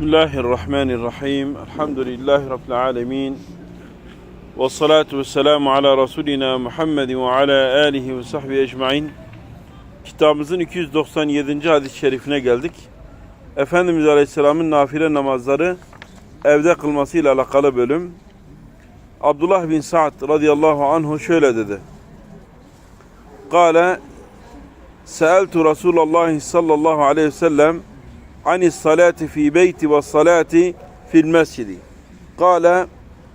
Bismillahirrahmanirrahim. Elhamdülillahi Rabbil alemin. Ve salatu ve selamu ala Resulina Muhammedin ve ala alihi ve sahbihi ecmain. Kitabımızın 297. hadis-i şerifine geldik. Efendimiz Aleyhisselam'ın nafile namazları evde kılmasıyla alakalı bölüm. Abdullah bin Sa'd radıyallahu anhu şöyle dedi. Kale Seeltu Resulullah sallallahu aleyhi ve sellem عن الصلاة في بيتي والصلاة في المسجد قال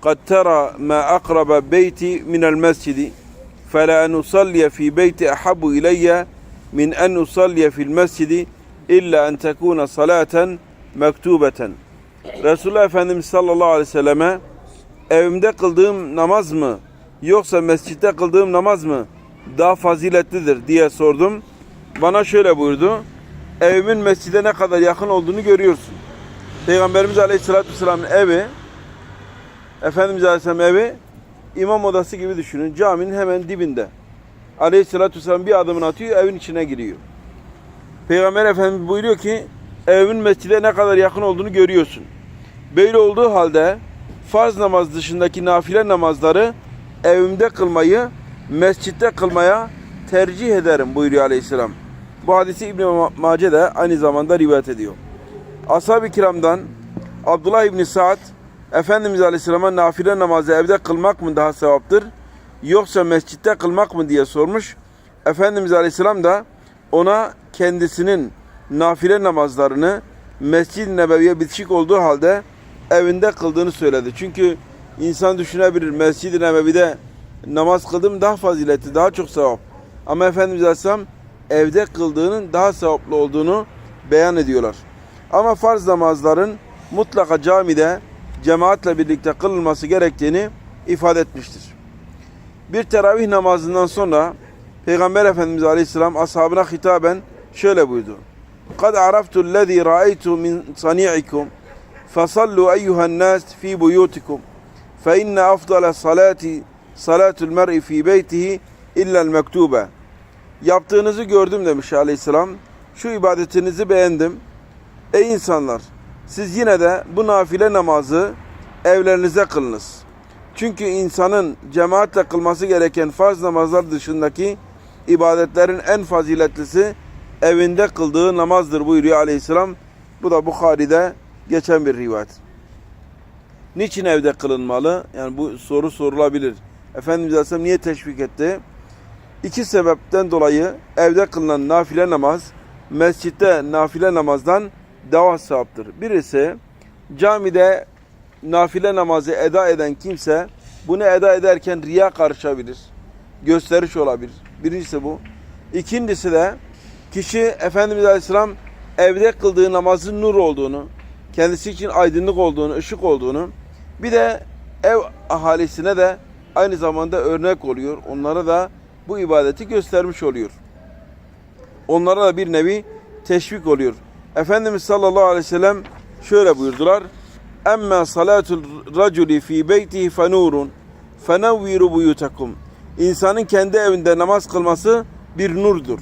قد ترى ما أقرب بيتي من المسجد فلا أن أصلي في بيتي أحب إلي من أن أصلي في المسجد إلا أن تكون صلاة مكتوبة Resulullah Efendimiz sallallahu aleyhi ve selleme evimde kıldığım namaz mı yoksa mescitte kıldığım namaz mı daha faziletlidir diye sordum. Bana şöyle buyurdu evimin mescide ne kadar yakın olduğunu görüyorsun. Peygamberimiz Aleyhisselatü Vesselam'ın evi, Efendimiz Aleyhisselam evi imam odası gibi düşünün. Caminin hemen dibinde. Aleyhisselatü Vesselam bir adımını atıyor, evin içine giriyor. Peygamber Efendimiz buyuruyor ki, evimin mescide ne kadar yakın olduğunu görüyorsun. Böyle olduğu halde farz namaz dışındaki nafile namazları evimde kılmayı, mescitte kılmaya tercih ederim buyuruyor Aleyhisselam. Bu hadisi İbn Mace de aynı zamanda rivayet ediyor. Ashab-ı kiramdan Abdullah İbni Sa'd Efendimiz Aleyhisselam'a nafile namazı evde kılmak mı daha sevaptır yoksa mescitte kılmak mı diye sormuş. Efendimiz Aleyhisselam da ona kendisinin nafile namazlarını Mescid-i Nebevi'ye bitişik olduğu halde evinde kıldığını söyledi. Çünkü insan düşünebilir Mescid-i Nebevi'de namaz kıldım daha faziletli, daha çok sevap. Ama Efendimiz Aleyhisselam evde kıldığının daha sevaplı olduğunu beyan ediyorlar. Ama farz namazların mutlaka camide cemaatle birlikte kılınması gerektiğini ifade etmiştir. Bir teravih namazından sonra Peygamber Efendimiz Aleyhisselam ashabına hitaben şöyle buyurdu. قَدْ عَرَفْتُ الَّذ۪ي رَأَيْتُ مِنْ صَنِيعِكُمْ فَصَلُّوا اَيُّهَا النَّاسِ ف۪ي بُيُوتِكُمْ فَاِنَّ أَفْضَلَ الصَّلَاةِ صَلَاةُ الْمَرْءِ ف۪ي بَيْتِهِ اِلَّا الْمَكْتُوبَ Yaptığınızı gördüm demiş aleyhisselam. Şu ibadetinizi beğendim. Ey insanlar! Siz yine de bu nafile namazı evlerinize kılınız. Çünkü insanın cemaatle kılması gereken farz namazlar dışındaki ibadetlerin en faziletlisi evinde kıldığı namazdır buyuruyor aleyhisselam. Bu da Bukhari'de geçen bir rivayet. Niçin evde kılınmalı? Yani bu soru sorulabilir. Efendimiz Aleyhisselam niye teşvik etti? İki sebepten dolayı evde kılınan nafile namaz mescitte nafile namazdan daha sevaptır. Birisi camide nafile namazı eda eden kimse bunu eda ederken riya karışabilir. Gösteriş olabilir. Birincisi bu. İkincisi de kişi Efendimiz Aleyhisselam evde kıldığı namazın nur olduğunu, kendisi için aydınlık olduğunu, ışık olduğunu, bir de ev ahalisine de aynı zamanda örnek oluyor. Onlara da bu ibadeti göstermiş oluyor. Onlara da bir nevi teşvik oluyor. Efendimiz sallallahu aleyhi ve sellem şöyle buyurdular. Emme salatul raculi fi beytihi fenurun fenevviru buyutakum. İnsanın kendi evinde namaz kılması bir nurdur.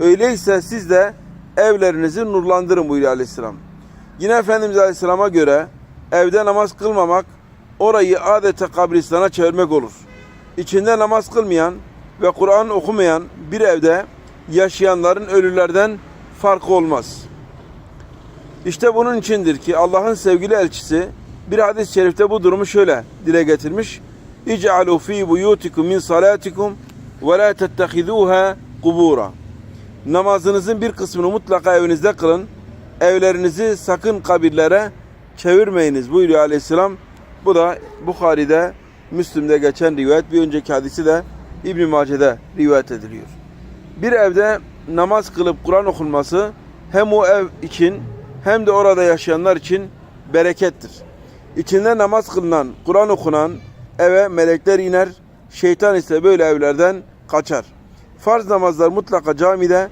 Öyleyse siz de evlerinizi nurlandırın buyuruyor aleyhisselam. Yine Efendimiz aleyhisselama göre evde namaz kılmamak orayı adeta kabristana çevirmek olur. İçinde namaz kılmayan ve Kur'an okumayan bir evde yaşayanların ölülerden farkı olmaz. İşte bunun içindir ki Allah'ın sevgili elçisi bir hadis-i şerifte bu durumu şöyle dile getirmiş. İc'alu fi buyutikum min salatikum ve la tettehizuha kubura. Namazınızın bir kısmını mutlaka evinizde kılın. Evlerinizi sakın kabirlere çevirmeyiniz buyuruyor aleyhisselam. Bu da Bukhari'de, Müslim'de geçen rivayet. Bir önceki hadisi de İbn Mace'de rivayet ediliyor. Bir evde namaz kılıp Kur'an okunması hem o ev için hem de orada yaşayanlar için berekettir. İçinde namaz kılınan, Kur'an okunan eve melekler iner, şeytan ise böyle evlerden kaçar. Farz namazlar mutlaka camide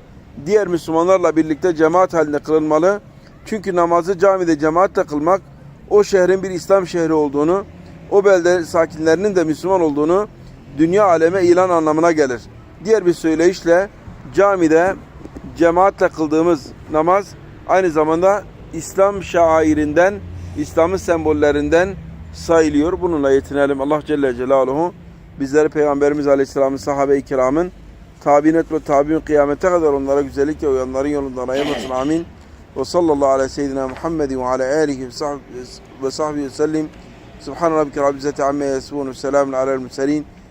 diğer Müslümanlarla birlikte cemaat halinde kılınmalı. Çünkü namazı camide cemaatle kılmak o şehrin bir İslam şehri olduğunu, o belde sakinlerinin de Müslüman olduğunu dünya aleme ilan anlamına gelir. Diğer bir söyleyişle camide cemaatle kıldığımız namaz aynı zamanda İslam şairinden, İslam'ın sembollerinden sayılıyor. Bununla yetinelim. Allah Celle Celaluhu bizleri Peygamberimiz Aleyhisselam'ın sahabe-i kiramın tabinet ve tabi'in kıyamete kadar onlara güzellikle uyanların yolundan ayırmasın. Amin. Ve sallallahu ala seyyidina Muhammedin ve ala alihi ve sahbihi ve sellim. Subhan rabbike rabbil izzati amma yasifun ve selamun alel murselin.